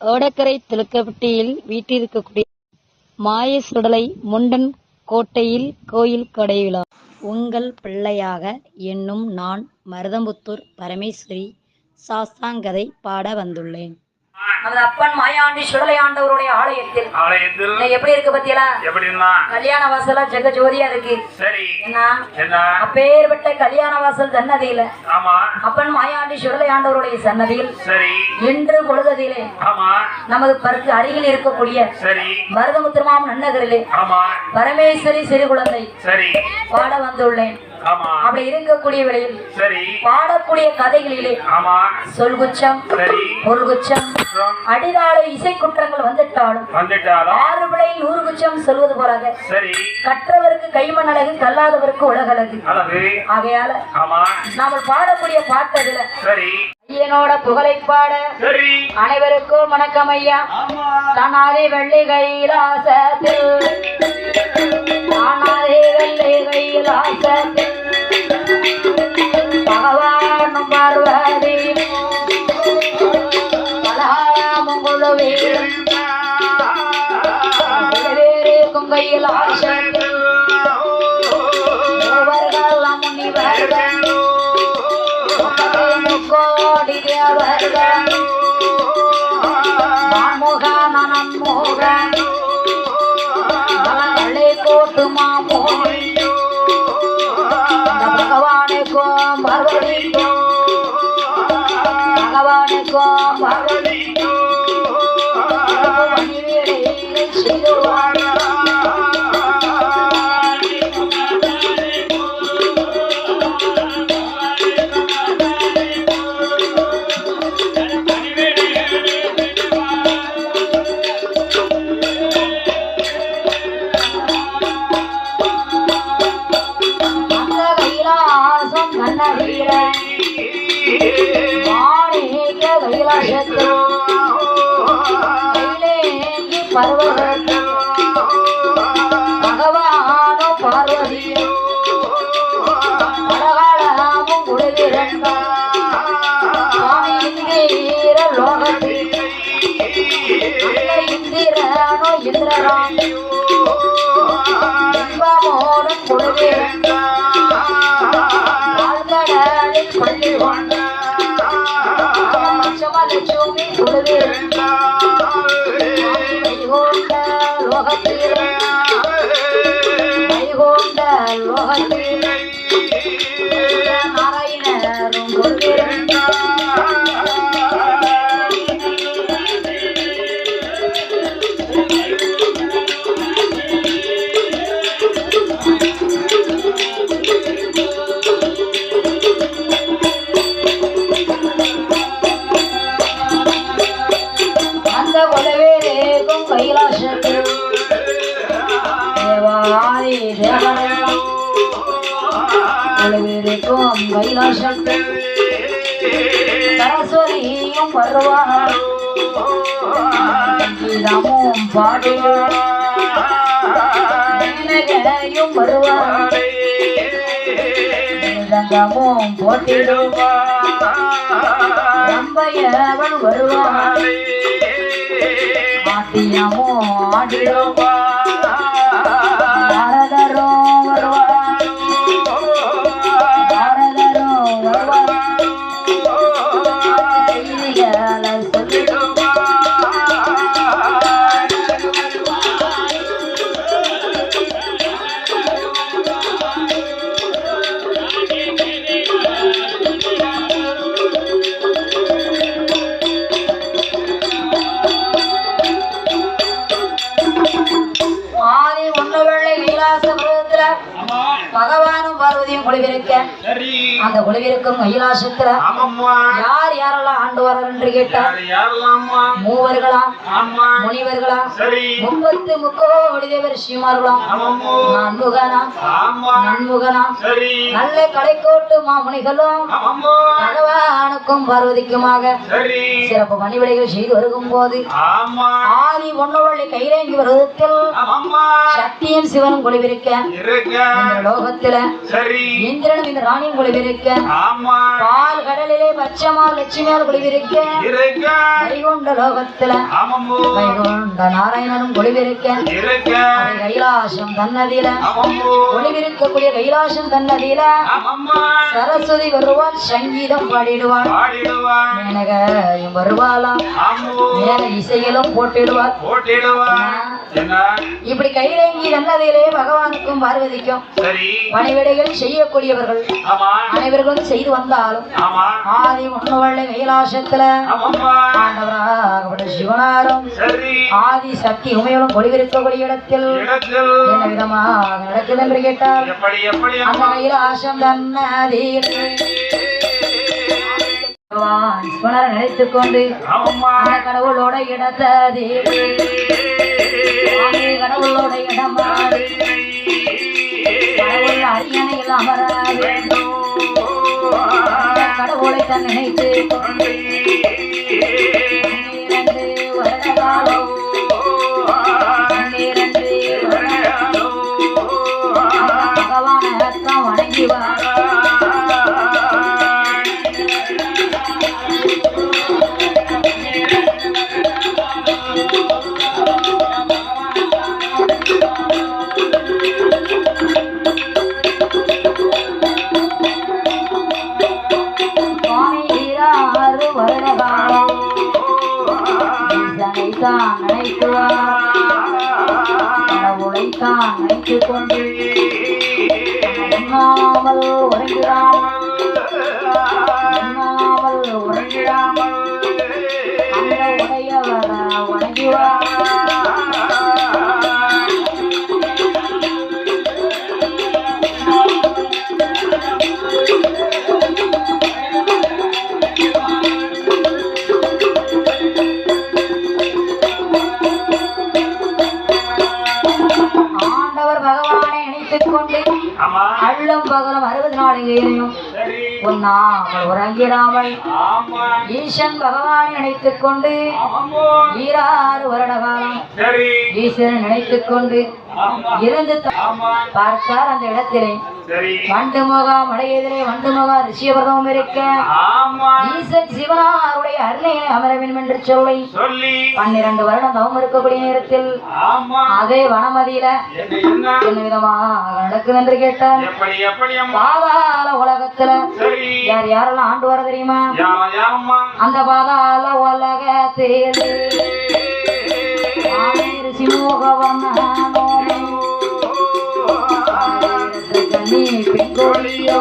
ஓடக்கரை துலுக்கப்பட்டியில் வீட்டிருக்கக்கூடிய மாய சுடலை முண்டன் கோட்டையில் கோயில் கொடைவிழா. உங்கள் பிள்ளையாக என்னும் நான் மருதம்புத்தூர் பரமேஸ்வரி சாஸ்தாங்கதை பாட வந்துள்ளேன். நமது அப்பன் மாயாண்டி சுடலை ஆண்டவருடைய ஆலயத்தில். ஆலயத்தில். எப்படி இருக்கு பத்தியலா? எப்படின்னா கல்யாண வாசலா ஜெக ஜோதியா இருக்கு. சரி. என்ன? அப்பேற்பட்ட கல்யாண வாசல் சன்னதியில. ஆமா. அப்பன் மாயாண்டி சுடலை ஆண்டவருடைய சன்னதியில் சரி. இன்று பொழுததிலே ஆமா. நமது பருக்கு அருகில் இருக்கக்கூடிய சரி. மருதமுத்திரமாம் நன்னகரிலே ஆமா. பரமேஸ்வரி சிறு குழந்தை சரி. பாட வந்துள்ளேன். அப்படி இருக்கக்கூடிய வேளையில் சரி. பாடக்கூடிய கதைகளிலே சொல்குச்சம் பொருள்குச்சம் அடிதாள இசை குற்றங்கள் வந்துட்டாலும் ஆறு விளை நூறு குச்சம் சொல்வது போலாக. சரி. கற்றவருக்கு கைமண் அழகு கல்லாதவருக்கு அழகு. ஆகையால நாம பாடக்கூடிய பாட்டதுல சரி. ஐயனோட புகழை பாட அனைவருக்கும் வணக்கம் ஐயா. தானாதே வெள்ளி கைலாசத்தில் வெள்ளி கைலாசத்தில் பகவானும் பார்வதி. பலகாரமும் குழுவில். வேறுக்கும் கைலாசத்தில் பகவானுக்கும் பார்வதிக்கும் அந்த இந்திரனோ தேவாதி தேவனும் கொலவேரேக்கும் சரஸ்வதியும் வருவார். கீதமும் பாடுவார் மேனகையும் வருவார் மிருதங்கமும் போட்டிடுவார் ரம்பையவள் வருவார் ஆட்டியமும் ஆடிடுவார் குழுவிருக்க. அந்த குழுவிருக்கும் ஆமாம்மா. யார் யாரெல்லாம் ஆண்டு வரார் என்று கேட்டார்? மூவர்களா? முனிவர்களா? முப்பத்து முக்கோடி தேவர் ஸ்ரீமார்களாம் நான்முகனா நன்முகனா நல்ல கலைக்கோட்டு மாமுனிகளும் பகவானுக்கும் பார்வதிக்குமாக சிறப்பு பணிவிடைகள் செய்து வருகும் போது ஆதி ஒன்னவள்ளி கைரேங்கி வருவதத்தில் சக்தியும் சிவனும் குழுவிருக்க லோகத்துல இந்திரனும் இந்த ராணியும் குழுவிருக்க பால் கடலிலே பச்சைமால் லட்சுமியால் குழுவிருக்க வைகுண்ட லோகத்துல வைகுண்ட நாராயணனும் அதை கைலாசம் ஆமம்மோ ஒளிவிருக்கக்கூடிய கைலாசம் ஆமம்மா சரஸ்வதி வருவாள் சங்கீதம் பாடிடுவாள். பாடிடுவான் மேனகையும் வருவாளாம். மேல இசையிலும் போட்டிடுவாள். என்ன? இப்படி கையிலேங்கி தன்னதிலே பகவானுக்கும் பார்வதிக்கும் பணிவிடைகள் செய்யக்கூடியவர்கள் அனைவர்களும் செய்து வந்தாலும் ஆதி ஒண்ணுவள்ளை கைலாசத்துல ஆண்டவராகப்பட்ட சிவனாரும் ஆதி சக்தி உமையோடும் ஒளிவிருக்கக்கூடிய இடத்தில் என்ன விதமாக நடக்குது என்று கேட்டால் அந்த கைலாசம் தன்னதில் பகவான் நினைத்துக் கொண்டு கடவுளோட இடத்ததில் ஆதி கடவுளோட இடம் மாறி கடவுள் அரியணையில் அமராது கடவுளை தன் நினைத்து கொண்டு கடவுளைத்தான் நினைத்துக் அள்ளும் பகலும் அறுபது நாளிலேயும் சரி உண்ணாமல் உறங்கிடாமல். ஈசன் பகவானை நினைத்துக் கொண்டு ஈராறு வருட காலம். ஈசனை நினைத்துக் கொண்டு இருந்து பார்த்தார் அந்த இடத்திலே. வண்டு மலையெதிரே வண்டு முகம் ரிஷியபர்தமும் இருக்க. ஈசன் சிவனாருடைய அருணையை அமர வேண்டும் என்று சொல்லி பன்னிரண்டு வருடம் தவம் இருக்கக்கூடிய நேரத்தில் அதே வனமதியில என்ன விதமாக நடக்குது என்று கேட்டார். பாதாள உலகத்துல யார் யாரெல்லாம் ஆண்டு வர தெரியுமா? அந்த பாதாள உலகத்தில். சிமூகவண்ணோ கண்ணி பெண்கொழியோ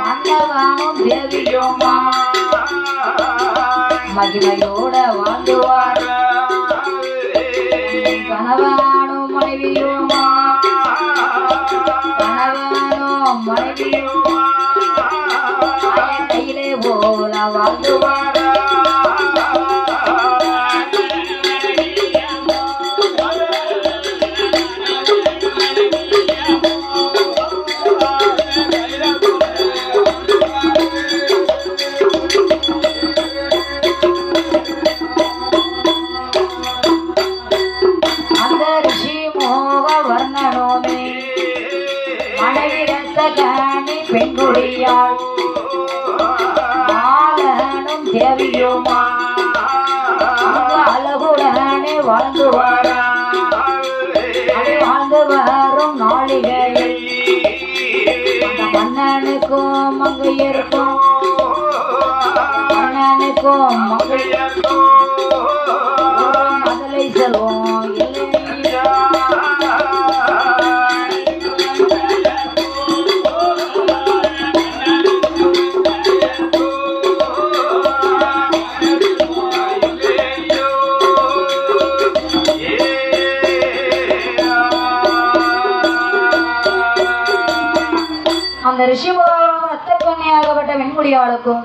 மன்னவானும் தேவியோமா மகிமையோட வாழ்ந்துவார். வாழ்ந்து வாழ்ந்து வரும் நாளிகையில் மன்னனுக்கும் மங்கையருக்கும் மன்னனுக்கும் மங்கையருக்கும்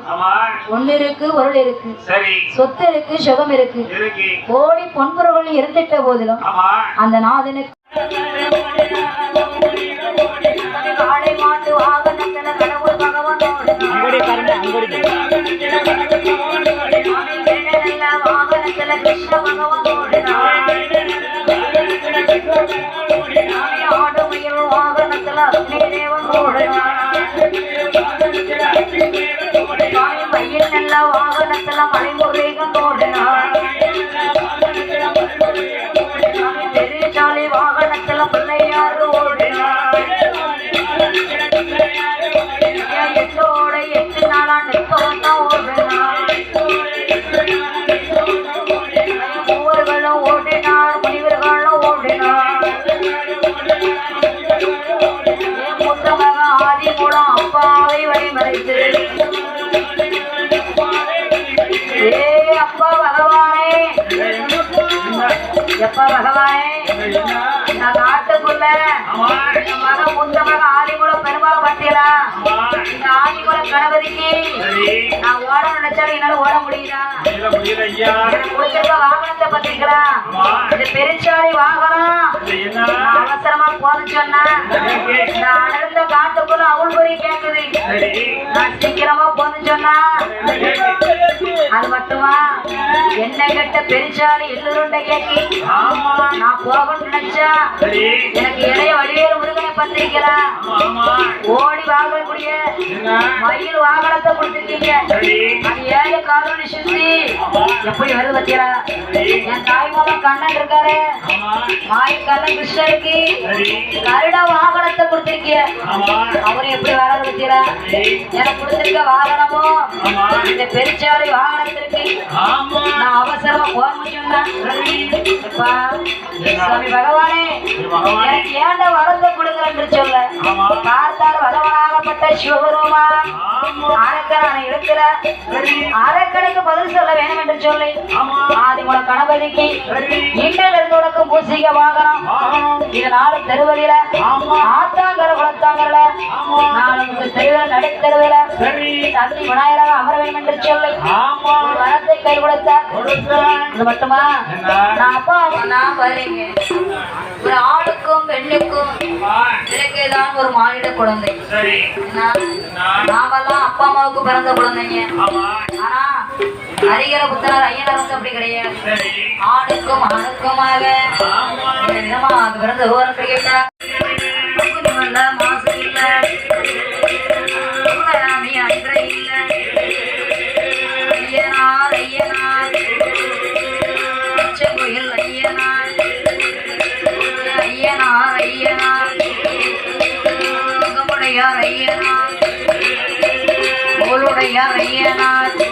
ஆமா. ஒண்ணு இருக்கு பொருள் இருக்கு சொத்து இருக்கு சுகம் இருக்கு கோடி பொன்பொருள் இருந்திட்ட போதிலும் அந்த நாதனுக்கு எப்ப பகவானே நான் இந்த நாட்டுக்குள்ள ஆமா இந்த மக முந்த பெருமாள் பட்டியலா இந்த ஆதிகுல கணபதிக்கு நான் ஓட நினைச்சாலும் என்னால ஓட முடியுதா? முடியல வாகனத்தை பத்திருக்கிறா. இந்த பெருச்சாளி வாகனம் இது என்ன நான் அவசரமா போன்னு சொன்னா இந்த அடர்ந்த காட்டுக்குள்ள அவள் பொறி கேக்குது. நான் சீக்கிரமா போன்னு சொன்னா அது மட்டுமா? என்ன கெட்ட பெருச்சாளி எல்லோருண்ட கேக்கி ஆமா நான் போகணும்னு நினைச்சா எனக்கு இளைய வடிவேறு முருகனை ஆமா ஓடி வாங்கக்கூடிய மயில் வாகனத்தை கொடுத்துருக்கீங்க. அது ஏழு காலோடி சுத்தி. எப்படி வருது பத்தியா? என் தாய் மாமன் கண்ணன் இருக்காரு. மாய் கண்ணன் கிருஷ்ணருக்கு கருட வாகனத்தை கொடுத்திருக்கிய ஆமா. அவரு எப்படி வராது பத்தியா? எனக்கு கொடுத்திருக்க வாகனமும் இந்த பெருச்சாலை வாகனத்திற்கு ஆமா. நான் அவசரமா போக சுவாமி பகவானே எனக்கு ஏண்ட வரத்தை கொடுங்க என்று சொல்ல பார்த்தால் பகவானாகப்பட்ட சிவபெருமா ஆமா அரக்கனை இடத்துல அரக்கனுக்கு பதில் சொல்ல வேண்டும் என்று சொல்லி ஆதிமுல கணபதிக்கு இன்றில் இருந்து உனக்கு வாகனம். வாகனம். இது நாலு தெருவதில ஆமா. ஆத்தாங்கர குளத்தாங்கரல ஆமா. நாலு தெருவில நடுத்தெருவில. சரி. தந்தி விநாயகராக அமர வேண்டும் என்று சொல்லி வரத்தை கை கொடுத்தார் மட்டுமா? நான் அப்பா நான் வரீங்க. ஒரு ஆணுக்கும் பெண்ணுக்கும் பிறகுதான் ஒரு மானிட குழந்தை. நாமெல்லாம் அப்பா அம்மாவுக்கு பிறந்த குழந்தைங்க. ஆனா அரிகர புத்தனர் ஐயனர் வந்து அப்படி கிடையாது. ஆணுக்கும் ஆணுக்குமாக ஆமா. இந்த விதமா அது பிறந்த ஒவ்வொரு கேட்டா கோளுடையார்